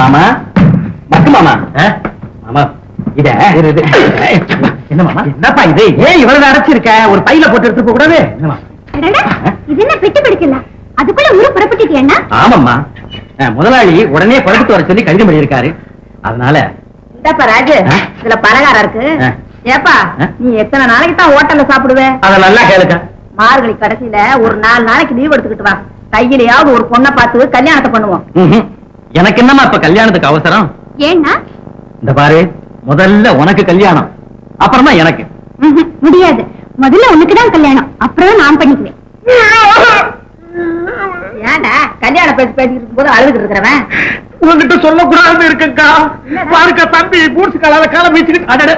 மாமா? மக்கு மாமா. மாமா இத. என்ன மாமா? என்னப்பா இது? ஏன் இவ்வளவு அடைச்சிருக்க ஒரு பையில போட்டு எடுத்து கூடாது. இது என்ன பெட்டி பிடிக்கல அதுக்குள்ள ஊரு புறப்பட்டுட்டியண்ணா ஆமாம்மா. முதலாளி உடனே புறப்பட்டு வர சொல்லி கடிதம் எழுதியிருக்காரு. அதனால இந்தப்பா ராஜு? இதுல பலகாரம் இருக்கு. ஏப்பா? நீ எத்தனை நாளைக்கு தான் ஹோட்டல்ல சாப்பிடுவ? அத நல்லா கேளுக்க மார்கழி கடைசியில ஒரு நாலு நாளைக்கு லீவ் எடுத்துக்கிட்டு வா. கையிலயாவது ஒரு பொண்ணை பார்த்து கல்யாணத்தை பண்ணுவோம். எனக்கு என்னம்மா இப்ப கல்யாணத்துக்கு அவசரம்? ஏன்னா? இந்த பாரு முதல்ல உனக்கு கல்யாணம் அப்புறமா எனக்கு. ம்ஹும், முடியாது. முதல்ல உனக்கு தான் கல்யாணம். அப்புறம் நான் பண்ணிக்குவேன். ஏன்டா கல்யாண பேசி பேசிக்கிட்டு இருக்கும்போது அழுதுகிட்டு இருக்கிறவன்? உங்ககிட்ட சொல்லக்கூடாது இருக்குக்கா பாருக்க தம்பி பூட்ஸ் கலால காலம் வச்சுக்கிட்டு அடட.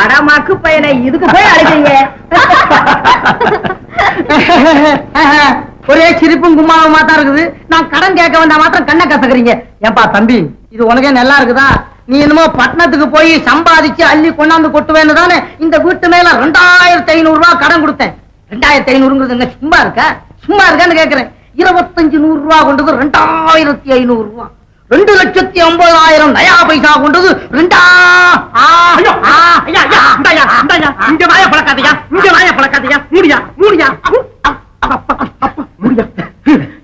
அடமாக்கு பையல இதுக்கு போய் அழுகிறீங்க. ஒரே சிரிப்பும் கும்மாவமா தான் இருக்குது. நான் கடன் கேட்க வந்தா மாத்திரம் கண்ணை கசக்குறீங்க. ஏன்பா தம்பி இது உனக்கே நல்லா இருக்குதா? நீ என்னமோ பட்டணத்துக்கு போய் சம்பாதிச்சு அள்ளி கொண்டாந்து கொட்டுவேன்னு தானே இந்த வீட்டு மேல ரெண்டாயிரத்தி ஐநூறு ரூபாய் கடன் கொடுத்தேன். ரெண்டாயிரத்தி ஐநூறுங்கிறது என்ன சும்மா இருக்கா? சும்மா இருக்கான்னு கேக்குறேன். இருபத்தஞ்சு நூறு ரூபாய் கொண்டது ரெண்டாயிரத்தி ஐநூறு ரூபாய் ரெண்டு லட்சத்தி ஐம்பதாயிரம் நயா பைசா கொண்டது ரெண்டா இங்க வாய பழக்காதயா இங்க வாய பழக்காதயா மூடியா மூடியா.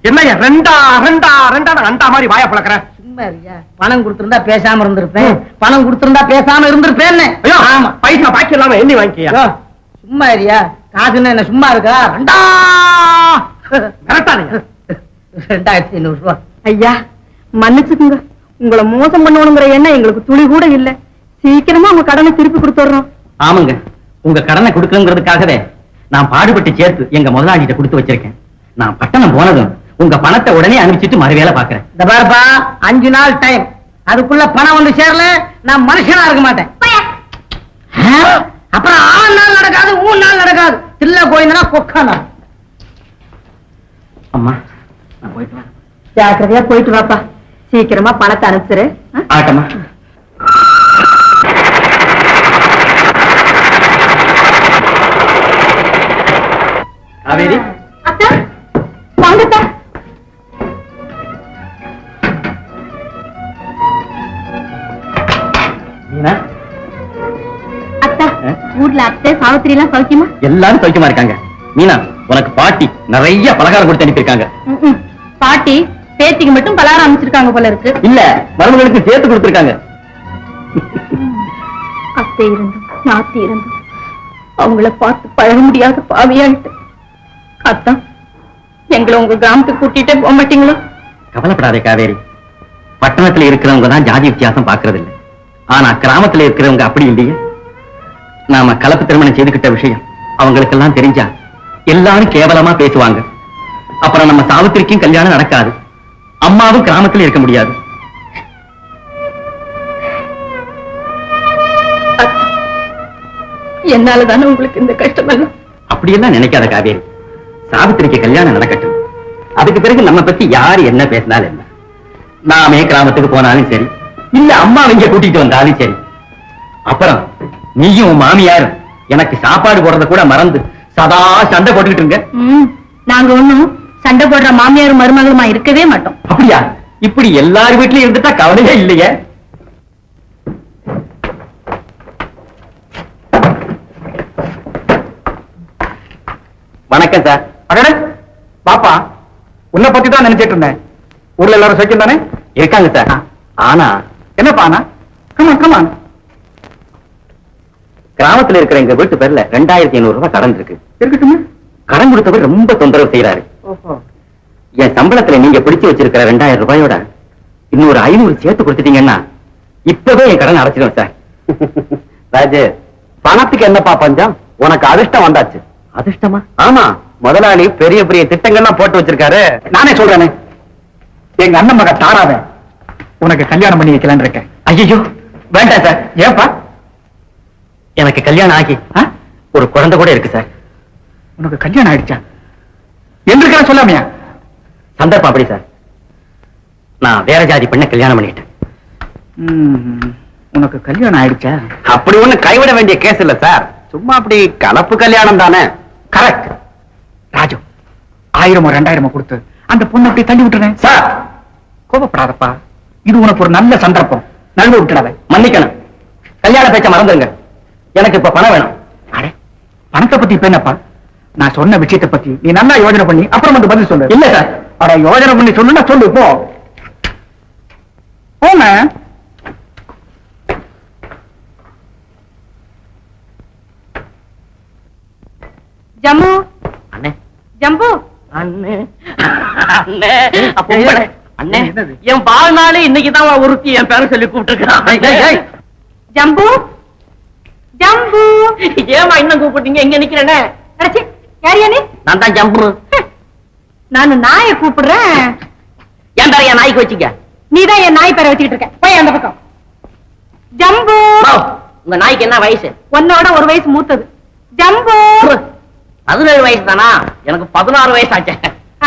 என்னய்யா ரெண்டா ரெண்டா ரெண்டா ரெண்டா மாதிரி வாய பழக்கிற சும்மா இருக்கியா? பணம் கொடுத்திருந்தா பேசாம இருந்திருப்பேன். பணம் கொடுத்திருந்தா பேசாம இருந்திருப்பேன் ஐயோ ஆமா. பைசா பாக்கி இல்லாம எண்ணி வாங்கிக்கியா? சும்மா இருக்கியா? காசுன்னு என்ன சும்மா இருக்கா? ரெண்டா! கரெக்டானீங்க ரெண்டாயிரத்தி ஐநூறு ரூபாய் ஐயா மன்னிச்சுக்குங்க. உங்களை மோசம் பண்ணணுங்கிற எண்ணம் எங்களுக்கு துளி கூட இல்ல. சீக்கிரமா உங்க கடனை திருப்பி கொடுத்துட்றோம் ஆமாங்க. உங்க கடனை கொடுக்கணுங்கிறதுக்காகவே நான் பாடுபட்டு சேர்த்து எங்க முதலாளிகிட்ட கொடுத்து வச்சிருக்கேன். நான் பட்டணம் போனதும் உங்க பணத்தை உடனே அனுப்பிச்சிட்டு மறு வேலை பாக்குறேன் இந்த பாருப்பா அஞ்சு நாள் டைம் அதுக்குள்ள பணம் வந்து சேரல நான் மனுஷனா இருக்க மாட்டேன்? அப்புறம் ஆறு நாள் நடக்காது மூணு நாள் நடக்காது. தில்ல கோயிந்தனா கொக்கானா? அம்மா நான் போயிட்டு வரேன். ஜாக்கிரதையா போயிட்டு வாப்பா. சீக்கிரமா பணத்தை அனுப்பிச்சிரு. ஆ? ஆட்டம்மா காவேரி ஊர்ல அத்தை சாவித்திரி எல்லாம் சௌக்கியமா? எல்லாரும் சௌக்கியமா இருக்காங்க. மீனா உனக்கு பாட்டி நிறைய பலகாரம் கொடுத்து அனுப்பியிருக்காங்க. பாட்டி பேத்திக்கு மட்டும் பலகாரம் அமைச்சிருக்காங்க போல இருக்கு. இல்ல மருமகளுக்கு சேர்த்து கொடுத்திருக்காங்க. அத்தை இருந்தும் நாத்தி இருந்தும் அவங்கள பார்த்து பழக முடியாத பாவியாயிட்டு. அத்தா எங்களை உங்க கிராமத்துக்கு கூட்டிட்டே போக மாட்டீங்களா? கவலைப்படாதே காவேரி. பட்டணத்துல இருக்கிறவங்க தான் ஜாதி வித்தியாசம் பாக்குறது இல்ல ஆனா கிராமத்துல இருக்கிறவங்க அப்படி இல்லையே. நாம கலப்பு திருமணம் செய்துகிட்ட விஷயம் அவங்களுக்கெல்லாம் தெரிஞ்சா எல்லாரும் கேவலமா பேசுவாங்க. அப்புறம் நம்ம சாவித்திரிக்கும் கல்யாணம் நடக்காது. அம்மாவும் கிராமத்துல இருக்க முடியாது. என்னாலதானே உங்களுக்கு இந்த கஷ்டம் எல்லாம் அப்படியெல்லாம் நினைக்காத காவேரி. சாவித்திரிக்கு கல்யாணம் நடக்கட்டும். அதுக்கு பிறகு நம்ம பத்தி யாரு என்ன பேசினாலும் என்ன. நாமே கிராமத்துக்கு போனாலும் சரி இல்ல அம்மா இங்க கூட்டிட்டு வந்தாலும் சரி. அப்புறம் நீயும் உன் மாமியாரும் எனக்கு சாப்பாடு போடுறத கூட மறந்து சதா சண்டை போட்டுக்கிட்டு இருங்க. நாங்க ஒண்ணும் சண்டை போடுற மாமியாரும் மருமகளுமா இருக்கவே மாட்டோம். அப்படியா? இப்படி எல்லார் வீட்லயும் இருந்துட்டா கவலையே இல்லையே. வணக்கம் சார். அடடே பாப்பா உன்னை பத்தி தான் நினைச்சிட்டு இருந்தேன். ஊர்ல எல்லாரும் சைக்கிள் தானே இருக்காங்க சார். ஆனா என்னப்பா அண்ணா கமான் கமான் கிராமத்துல இருக்கிற எங்க வீட்டு பேர்ல ரெண்டாயிரத்தி ஐநூறு ரூபாய் கடன் இருக்கு. இருக்கட்டுமே. கடன் கொடுத்தவர் ரொம்ப தொந்தரவு செய்யறாரு என் சம்பளத்துல நீங்க பிடிச்சு வச்சிருக்கிற ரெண்டாயிரம் ரூபாயோட இன்னொரு ஐநூறு சேர்த்து கொடுத்துட்டீங்கன்னா இப்பவே என் கடன் அடைச்சிடும் சார். ராஜு பணத்துக்கு என்னப்பா பஞ்சம்? உனக்கு அதிர்ஷ்டம் வந்தாச்சு. அதிர்ஷ்டமா? ஆமா. முதலாளி பெரிய பெரிய திட்டங்கள்லாம் போட்டு வச்சிருக்காரு. நானே சொல்றேனே. எங்க அண்ணன் மக தாராவ உனக்கு கல்யாணம் பண்ணி வைக்கலான்னு இருக்கேன். ஐயோ வேண்டாம் சார். ஏப்பா எனக்கு கல்யாணம் ஆகி? ஒரு குழந்தை கூட இருக்கு சார். உனக்கு கல்யாணம் ஆயிடுச்சா? என்று சொல்லாமையா? சந்தர்ப்பம் அப்படி சார். நான் வேற ஜாதி பெண்ணை கல்யாணம் பண்ணிக்கிட்டேன் ம், உனக்கு கல்யாணம் ஆயிடுச்சா? அப்படி ஒண்ணு கைவிட வேண்டிய கேஸ் இல்ல சார். சும்மா அப்படி கலப்பு கல்யாணம் தானே. கரெக்ட் ராஜு ஆயிரமோ ரெண்டாயிரமோ கொடுத்து அந்த பொண்ணை அப்படி தள்ளி விட்டுறேன். சார். கோபப்படாதப்பா. இது உனக்கு ஒரு நல்ல சந்தர்ப்பம். நழுவ விட்டுடாத. மன்னிக்கணும். கல்யாண பேச்ச மறந்துருங்க. எனக்கு இப்ப பணம் வேணும். அட, பணத்தை பத்தி இப்ப என்னப்பா? நான் சொன்ன விஷயத்தை பத்தி. நீ நல்லா யோசனை பண்ணி அப்புறம் வந்து பதில் சொல்லு. இல்ல சார். அட யோசனை பண்ணி சொல்லுன்னா சொல்லு போ. போன ஜம்மு. அண்ணே. ஜம்பு. அண்ணே. அப்போ? என் வாழ்நாளே இன்னைக்குதான் ஒருத்தி என் பேரை சொல்லி கூப்பிட்டு ஜம்பு. ஜம்பு. ஏமா இன்னும் கூப்பிட்டீங்க? எங்க நிக்கிறேனே அடச்சி யாரியா நீ? நான் தான் ஜம்பு. நான் நாயை கூப்பிடுறேன். என் பேரை என் நாய்க்கு வச்சுக்க? நீதான் என் நாய் பேரை வச்சுக்கிட்டு இருக்க. போய் அந்த பக்கம். ஜம்பு. உங்க நாய்க்கு என்ன வயசு? உன்னோட ஒரு வயசு மூத்தது. ஜம்பு. பதினேழு வயசு தானா? எனக்கு பதினாறு வயசு ஆச்சு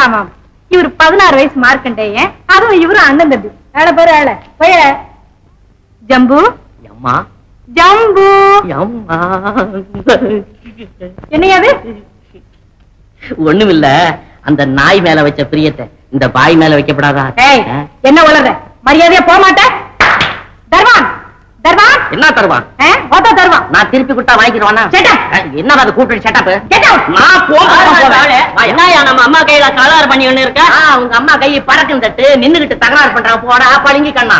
ஆமாம். இவர் பதினாறு வயசு மார்க்கண்டேயன் அதுவும் இவரு அண்ணன் தம்பி. ஏழை பேரு ஏழை போய. ஜம்பு. அம்மா ஜம்பு. என்னையாது ஒண்ணுமில்ல. அந்த நாய் மேல வச்ச பிரியத்தை இந்த பாய் மேல வைக்கப்படாதா? என்ன உளற மரியாதையா போக மாட்டேன் தர்வான் தர்வான். என்ன தருவான்? ஓட்டோ தருவான். நான் திருப்பி கொடுத்தா வாங்கிடுவானா. என்ன அது கூப்பிட்டு செட்டப். நான் போறேன் என்னயா நம்ம அம்மா கையில கலர் பண்ணி ஒண்ணு இருக்க? உங்க அம்மா கை பறக்கும் தட்டு நின்னுகிட்டு தகராறு பண்றான் போடா பழுங்கி கண்ணா.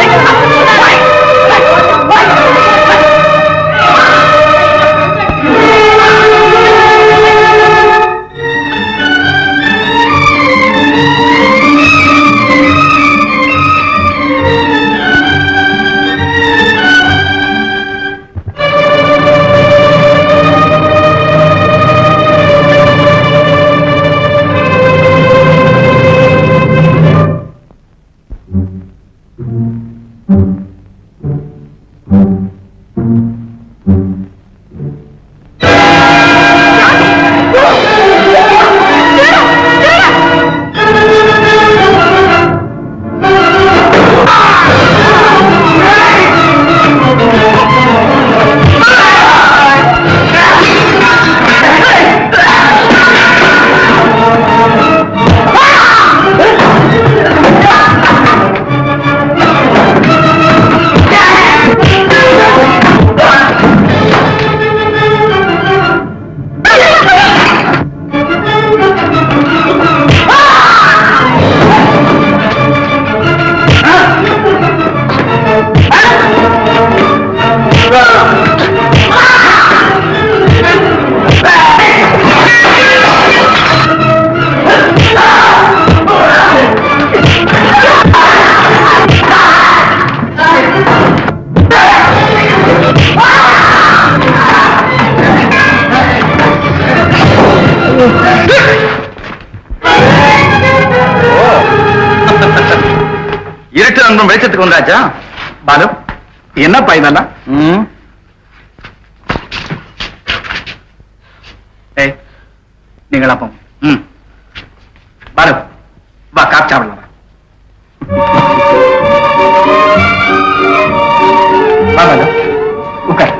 இருட்டு நண்பன் வெளிச்சத்துக்கு வந்தாச்சா? பாலு என்னப்பா இதெல்லாம்? ஏய் நீங்கள் ம். பாலு வா காப் சாப்பிடலாம் வா. பாலு உட்கார்.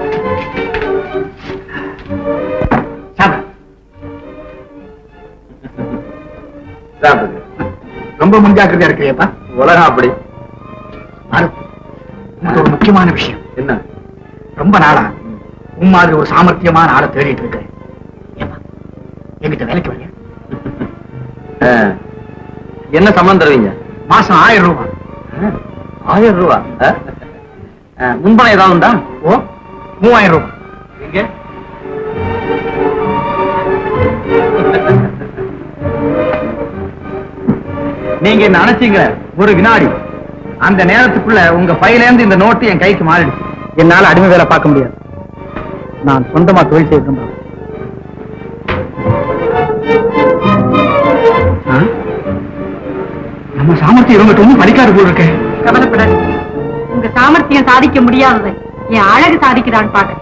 ரொம்ப முன்ஜாக்கிரதையா இருக்கிறியப்பா. உலகம் அப்படி. பாரு உனக்கு ஒரு முக்கியமான விஷயம். என்ன? ரொம்ப நாளா உன் மாதிரி ஒரு சாமர்த்தியமான ஆளை தேடிட்டு இருக்கேன். ஏப்பா என்கிட்ட வேலைக்கு வரீங்க. என்ன சம்பளம் தருவீங்க? மாசம் ஆயிரம் ரூபாய் ஆயிரம் ரூபா? ஆ? ஆ, முன்பணம் ஏதாவது உண்டா? ஓ மூவாயிரம் ரூபாய் எங்க? நீங்க என்ன அணைச்சீங்க? ஒரு வினாடி. அந்த நேரத்துக்குள்ள உங்க பையில இருந்து இந்த நோட்டு என் கைக்கு மாறிடுச்சு. என்னால அடிமை வேலை பார்க்க முடியாது. நான் சொந்தமா தொழில் செய்ய நம்ம சாமர்த்தியம் இவங்க ஒன்றும் படிக்காது போல் இருக்கேன் கவலைப்படாது உங்க சாமர்த்தியம் சாதிக்க முடியாததை என் அழகு சாதிக்கிறான்னு பாக்க